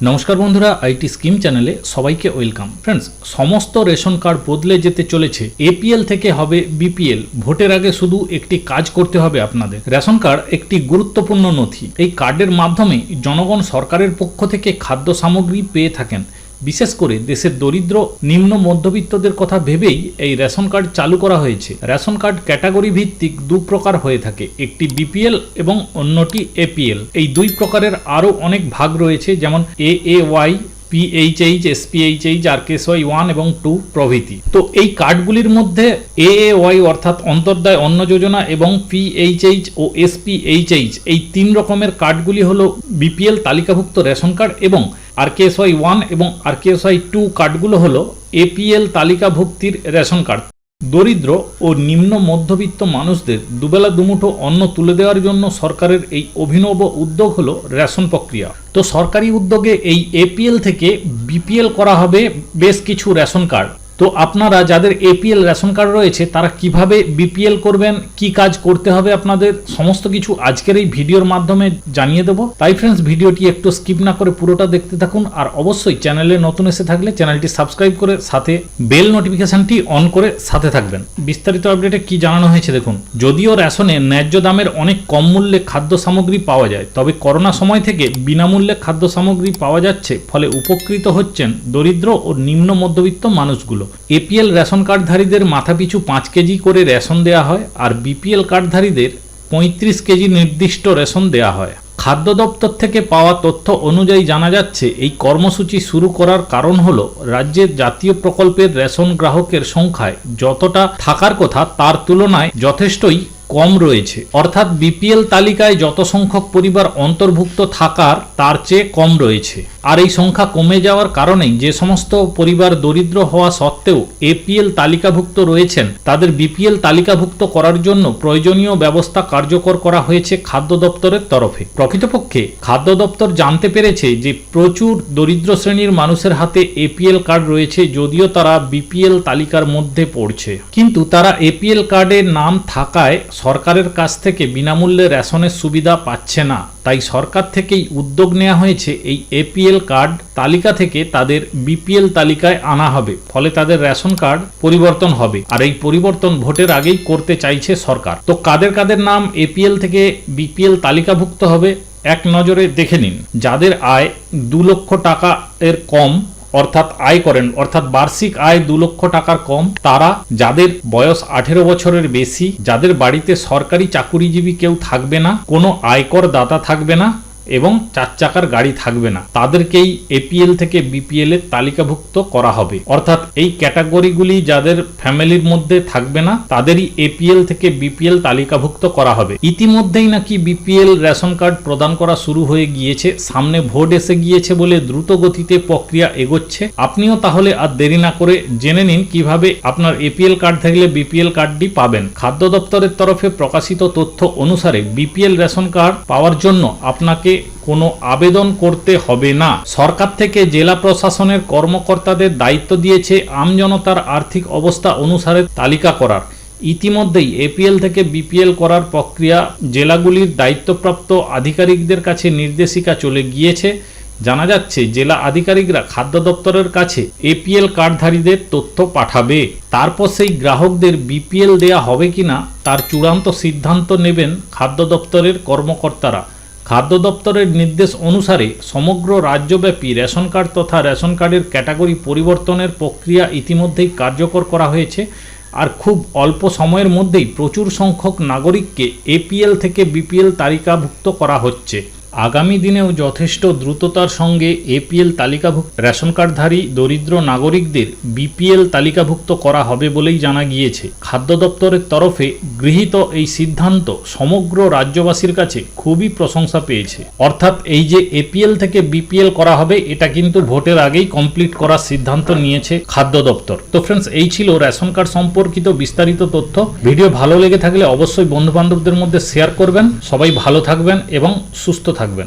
নমস্কার বন্ধুরা, IT scheme চ্যানেলে সবাইকে ওয়েলকাম। ফ্রেন্ডস সমস্ত রেশন কার্ড বদলে যেতে চলেছে। এপিএল থেকে হবে বিপিএল। ভোটের আগে শুধু একটি কাজ করতে হবে আপনাদের। রেশন কার্ড একটি গুরুত্বপূর্ণ নথি। এই কার্ডের মাধ্যমে জনগণ সরকারের পক্ষ থেকে খাদ্য সামগ্রী পেয়ে থাকেন। বিশেষ করে দেশের দরিদ্র, নিম্ন মধ্যবিত্তদের কথা ভেবেই এই রেশন কার্ড চালু করা হয়েছে। রেশন কার্ড ক্যাটাগরি ভিত্তিক দু প্রকার হয়ে থাকে, একটি বিপিএল এবং অন্যটি এপিএল। এই দুই প্রকারের আরও অনেক ভাগ রয়েছে, যেমন A A, Y PHH SPHH R KSY one এবং টু প্রভৃতি। তো এই কার্ডগুলির মধ্যে এ ওয়াই অর্থাৎ অন্তর্দায়, অন্ন যোজনা এবং পিএইচএইচ ও এসপিএইচএইচ এই তিন রকমের কার্ডগুলি হল বিপিএল তালিকাভুক্ত রেশন কার্ড এবং আর কেএসওয়াই ওয়ান এবং আর কেএসওয়াই টু কার্ডগুলো হল এপিএল তালিকাভুক্তির রেশন কার্ড। দরিদ্র ও নিম্ন মধ্যবিত্ত মানুষদের দুবেলা দুমুঠো অন্ন তুলে দেওয়ার জন্য সরকারের এই অভিনব উদ্যোগ হলো রেশন প্রক্রিয়া। তো সরকারি উদ্যোগে এই এপিএল থেকে বিপিএল করা হবে বেশ কিছু রেশন কার্ড। তো আপনারা যাদের এপিএল রেশন কার্ড রয়েছে, তারা কীভাবে বিপিএল করবেন, কি কাজ করতে হবে আপনাদের, সমস্ত কিছু আজকের এই ভিডিওর মাধ্যমে জানিয়ে দেবো। তাই ফ্রেন্ডস ভিডিওটি একটু স্কিপ না করে পুরোটা দেখতে থাকুন, আর অবশ্যই চ্যানেলে নতুন এসে থাকলে চ্যানেলটি সাবস্ক্রাইব করে সাথে বেল নোটিফিকেশনটি অন করে সাথে থাকবেন। বিস্তারিত আপডেটে কি জানানো হয়েছে দেখুন। যদিও রেশনে ন্যায্য দামের অনেক কম মূল্যে খাদ্য সামগ্রী পাওয়া যায়, তবে করোনা সময় থেকে বিনামূল্যে খাদ্য সামগ্রী পাওয়া যাচ্ছে, ফলে উপকৃত হচ্ছেন দরিদ্র ও নিম্ন মধ্যবিত্ত মানুষগুলো। এপিএল রেশন কার্ডধারীদের মাথাপিছু পাঁচ কেজি করে রেশন দেওয়া হয় আর বিপিএল কার্ডধারীদের পঁয়ত্রিশ কেজি নির্দিষ্ট রেশন দেওয়া হয়। খাদ্য দপ্তর থেকে পাওয়া তথ্য অনুযায়ী জানা যাচ্ছে, এই কর্মসূচি শুরু করার কারণ হল রাজ্যের জাতীয় প্রকল্পের রেশন গ্রাহকের সংখ্যায় যতটা থাকার কথা তার তুলনায় যথেষ্টই কম রয়েছে। অর্থাৎ বিপিএল তালিকায় যত সংখ্যক পরিবার অন্তর্ভুক্ত থাকার, তার চেয়ে কম রয়েছে। আর এই সংখ্যা কমে যাওয়ার কারণেই যে সমস্ত পরিবার দরিদ্র হওয়া সত্ত্বেও এপিএল তালিকাভুক্ত রয়েছেন, তাদের বিপিএল তালিকাভুক্ত করার জন্য প্রয়োজনীয় ব্যবস্থা কার্যকর করা হয়েছে খাদ্য দপ্তরের তরফে। প্রকৃতপক্ষে খাদ্য দপ্তর জানতে পেরেছে যে প্রচুর দরিদ্র শ্রেণির মানুষের হাতে এপিএল কার্ড রয়েছে, যদিও তারা বিপিএল তালিকার মধ্যে পড়ছে। কিন্তু তারা এপিএল কার্ডের নাম থাকায় সরকারের কাছ থেকে বিনামূল্যে রেশনের সুবিধা পাচ্ছে না। তাই সরকার থেকেই উদ্যোগ নেওয়া হয়েছে এই এপিএল কার্ড তালিকা থেকে তাদের বিপিএল তালিকায় আনা হবে। ফলে তাদের রেশন কার্ড পরিবর্তন হবে। আর এই পরিবর্তন ভোটের আগেই করতে চাইছে সরকার। তো কাদের কাদের নাম এপিএল থেকে বিপিএল তালিকাভুক্ত হবে, এক নজরে দেখে নিন। যাদের আয় দু লক্ষ টাকা এর কম অর্থাৎ আয় করেন। অর্থাৎ বার্ষিক আয় দু লক্ষ টাকার কম। তারা, যাদের বয়স আঠেরো বছরের বেশি, যাদের বাড়িতে সরকারি চাকুরিজীবী কেউ থাকবে না, কোনো আয়কর দাতা থাকবে না এবং চার চাকার গাড়ি থাকবে না। তাদেরকেই এপিএল থেকে বিপিএল এর তালিকাভুক্ত করা হবে। অর্থাৎ এই ক্যাটাগরিগুলি যাদের ফ্যামিলির মধ্যে থাকবে না, তাদেরই এপিএল থেকে বিপিএল তালিকাভুক্ত করা হবে। ইতিমধ্যেই নাকি বিপিএল রেশন কার্ড প্রদান করা শুরু হয়ে গিয়েছে, সামনে ভোট এসে গিয়েছে বলে দ্রুত গতিতে প্রক্রিয়া এগোচ্ছে। আপনিও তাহলে আর দেরি না করে জেনে নিন কীভাবে আপনার এপিএল কার্ড থাকলে বিপিএল কার্ডটি পাবেন। খাদ্য দপ্তরের তরফে প্রকাশিত তথ্য অনুসারে বিপিএল রেশন কার্ড পাওয়ার জন্য আপনাকে কোনো আবেদন করতে হবে না। সরকার থেকে জেলা প্রশাসনের কর্মকর্তাদের দায়িত্ব দিয়েছে আমজনতার আর্থিক অবস্থা অনুসারে তালিকা করার। ইতিমধ্যেই এপিএল থেকে বিপিএল করার প্রক্রিয়া জেলাগুলির দায়িত্বপ্রাপ্ত আধিকারিকদের কাছে নির্দেশিকা চলে গিয়েছে। জানা যাচ্ছে, জেলা আধিকারিকরা খাদ্য দপ্তরের কাছে এপিএল কার্ডধারীদের তথ্য পাঠাবে। তারপর সেই গ্রাহকদের বিপিএল দেয়া হবে কিনা, তার চূড়ান্ত সিদ্ধান্ত নেবেন খাদ্য দপ্তরের কর্মকর্তারা। খাদ্য দপ্তরের নির্দেশ অনুসারে সমগ্র রাজ্যব্যাপী রেশন কার্ড তথা রেশন কার্ডের ক্যাটাগরি পরিবর্তনের প্রক্রিয়া ইতিমধ্যেই কার্যকর করা হয়েছে আর খুব অল্প সময়ের মধ্যেই প্রচুর সংখ্যক নাগরিককে এপিএল থেকে বিপিএল তালিকাভুক্ত করা হচ্ছে। আগামী দিনেও যথেষ্ট দ্রুততার সঙ্গে এপিএল তালিকাভুক্ত রেশন কার্ডধারী দরিদ্র নাগরিকদের বিপিএল তালিকাভুক্ত করা হবে বলেই জানা গিয়েছে। খাদ্য দপ্তরের তরফে গৃহীত এই সিদ্ধান্ত সমগ্র রাজ্যবাসীর কাছে খুবই প্রশংসা পেয়েছে। অর্থাৎ এই যে এপিএল থেকে বিপিএল করা হবে, এটা কিন্তু ভোটের আগেই কমপ্লিট করার সিদ্ধান্ত নিয়েছে খাদ্য দপ্তর। তো ফ্রেন্ডস এই ছিল রেশন কার্ড সম্পর্কিত বিস্তারিত তথ্য। ভিডিও ভালো লেগে থাকলে অবশ্যই বন্ধু বান্ধবদের মধ্যে শেয়ার করবেন। সবাই ভালো থাকবেন এবং সুস্থ থাকবেন। Hagman